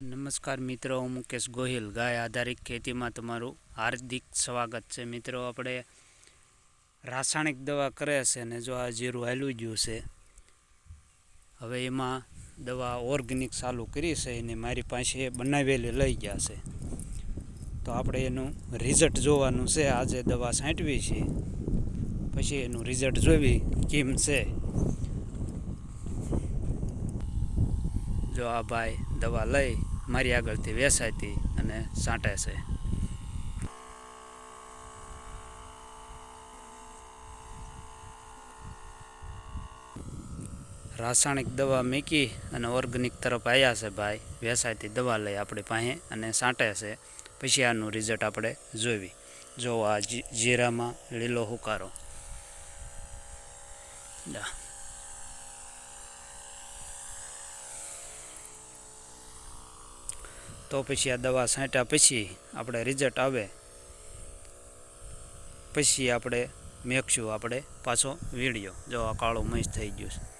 નમસ્કાર મિત્રો, હું મુકેશ ગોહિલ. ગાય આધારિત ખેતીમાં તમારું હાર્દિક સ્વાગત છે. મિત્રો, આપણે રાસાયણિક દવા કરે છે ને જો આ જીરું હાલ્યું ગયું છે, હવે એમાં દવા ઓર્ગેનિક ચાલુ કરી છે એને મારી પાસે બનાવેલી લઈ ગયા છે. તો આપણે એનું રિઝલ્ટ જોવાનું છે. આજે દવા છાંટવી છે. પછી એનું રિઝલ્ટ જોવી કેમ છે? જો આ ભાઈ દવા લઈ મારી આગળથી વેસાતી અને સાંટે છે. રાસાયણિક દવા મૂકી અને ઓર્ગેનિક તરફ આવ્યા છે ભાઈ. વેસાયતી દવા લઈ આપણી પાસે અને સાંટે છે. પછી આનું રિઝલ્ટ આપણે જોવી જો આ જીરામાં લીલો હુકારો. જા. તો પછી આ દવા છાંટ્યા પછી આપણે રિઝલ્ટ આવે. પછી આપણે મેકશું આપણે પાછો વીડિયો. જો આ કાળું મસ થઈ ગયું છે.